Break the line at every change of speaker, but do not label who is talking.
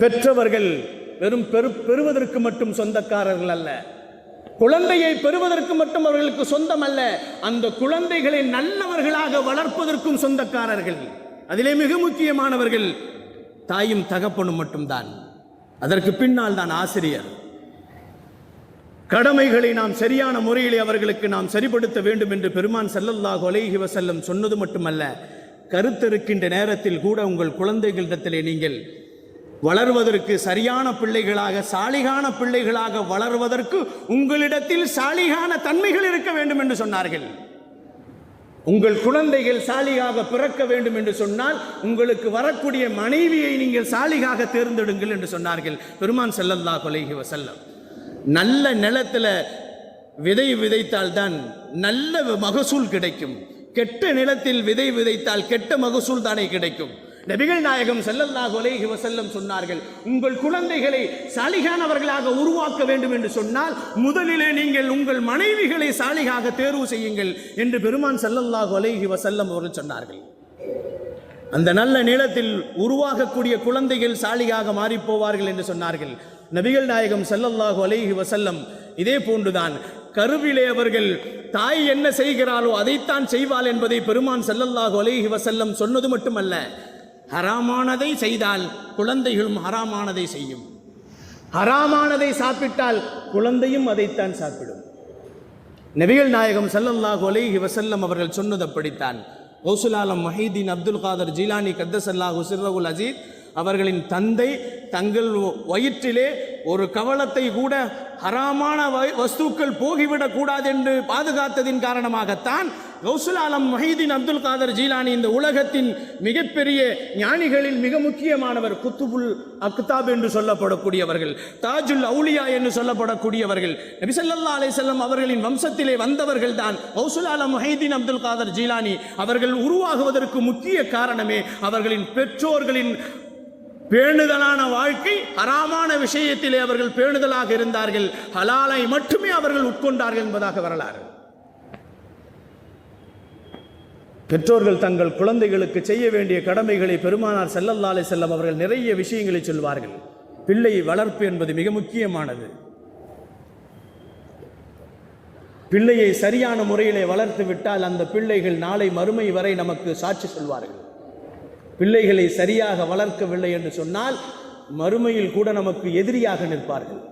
பெற்றவர்கள் வெறும் பெரு பெறுவதற்கு மட்டும் சொந்தக்காரர்கள் அல்ல. குழந்தையை பெறுவதற்கு மட்டும் அவர்களுக்கு சொந்தம் அல்ல அந்த குழந்தைகளை நல்லவர்களாக வளர்ப்பதற்கும் சொந்தக்காரர்கள். அதிலே மிக முக்கியமானவர்கள் தாயும் தகப்பனும் மட்டும்தான். அதற்கு பின்னால் தான் ஆசிரியர். கடமைகளை நாம் சரியான முறையிலே அவர்களுக்கு நாம் சரிப்படுத்த வேண்டும் என்று பெருமான் ஸல்லல்லாஹு அலைஹி வசல்லம் சொன்னது மட்டுமல்ல கருத்திருக்கின்ற நேரத்தில் கூட உங்கள் குழந்தைகளிடத்திலே நீங்கள் வளர்வதற்கு சரியான பிள்ளைகளாக சாலிகான பிள்ளைகளாக வளர்வதற்கு உங்களிடத்தில் சாலிகான தன்மைகள் இருக்க வேண்டும் என்று சொன்னார்கள். உங்கள் குழந்தைகள் சாலிகாக பிறக்க வேண்டும் என்று சொன்னால் உங்களுக்கு வரக்கூடிய மனைவியை நீங்கள் சாலிகாக தேர்ந்தெடுங்கள் என்று சொன்னார்கள். பெருமான் செல்லல்லா கொலைகி வசல்லம் நல்ல நிலத்தில் விதை விதைத்தால் தான் நல்ல மகசூல் கிடைக்கும். கெட்ட நிலத்தில் விதை விதைத்தால் கெட்ட மகசூல் தானே கிடைக்கும். நபிகள் நாயகம் ஸல்லல்லாஹு அலைஹி வஸல்லம் சொன்னார்கள் உங்கள் குழந்தைகளை சாலிகானவர்களாக உருவாக்க வேண்டும் என்று சொன்னால் முதலிலே நீங்கள் உங்கள் மனைவிகளை சாலிகாக தேர்வு செய்யுங்கள் என்று பெருமான் ஸல்லல்லாஹு அலைஹி வஸல்லம் அவர்கள் சொன்னார்கள். அந்த நல்ல நிலத்தில் உருவாகக்கூடிய குழந்தைகள் சாலிகாக மாறிப் போவார்கள் என்று சொன்னார்கள். நபிகள் நாயகம் ஸல்லல்லாஹு அலைஹி வஸல்லம் இதே போன்றுதான் கருவிலே அவர்கள் தாய் என்ன செய்கிறாளோ அதைத்தான் செய்வாள் என்பதை பெருமான் ஸல்லல்லாஹு அலைஹி வசல்லம் சொன்னது மட்டுமல்ல ஹராமானதை செய்தால் குழந்தைகளும் ஹராமானதை செய்யும். ஹராமானதை சாப்பிட்டால் குழந்தையும் அதைத்தான் சாப்பிடும். நபிகள் நாயகம் சல்லல்லாஹு அலைஹி வசல்லம் அவர்கள் சொன்னது அப்படித்தான். கௌசுலாலம் மஹீதீன் அப்துல் காதர் ஜீலானி கத்தசல்லாஹு சிர்ரகுல் அஜீத் அவர்களின் தந்தை தங்கள் வயிற்றிலே ஒரு கவலத்தை கூட ஹராமான வ- வஸ்துக்கள் போகிவிடக்கூடாது என்று பாதுகாத்ததின் காரணமாகத்தான் கௌசுலாலம் மொஹீதீன் அப்துல் காதர் ஜீலானி இந்த உலகத்தின் மிகப்பெரிய ஞானிகளில் மிக முக்கியமானவர் குத்துபுல் அக்தாப் என்று சொல்லப்படக்கூடியவர்கள் தாஜுல் அவுலியா என்று சொல்லப்படக்கூடியவர்கள். நபிசல்லா அலிசல்லம் அவர்களின் வம்சத்திலே வந்தவர்கள் தான். கௌசுலாலம் மொஹீதீன் அப்துல் காதர் ஜீலானி அவர்கள் உருவாகுவதற்கு முக்கிய காரணமே அவர்களின் பெற்றோர்களின் பேணுதலான வாழ்க்கை ஹராமான விஷயத்திலே அவர்கள் பேணுதலாக இருந்தார்கள். ஹலாலை மட்டுமே அவர்கள் உட்கொண்டார்கள் என்பதாக வரலாறு. பெற்றோர்கள் தங்கள் குழந்தைகளுக்கு செய்ய வேண்டிய கடமைகளை பெருமானார் செல்லல்லாலே செல்லம் அவர்கள் நிறைய விஷயங்களை சொல்வார்கள். பிள்ளை வளர்ப்பு என்பது மிக முக்கியமானது. பிள்ளையை சரியான முறையிலே வளர்த்து விட்டால் அந்த பிள்ளைகள் நாளை மறுமை வரை நமக்கு சாட்சி சொல்வார்கள். பிள்ளைகளை சரியாக வளர்க்கவில்லை என்று சொன்னால் மறுமையில் கூட நமக்கு எதிரியாக நிற்பார்கள்.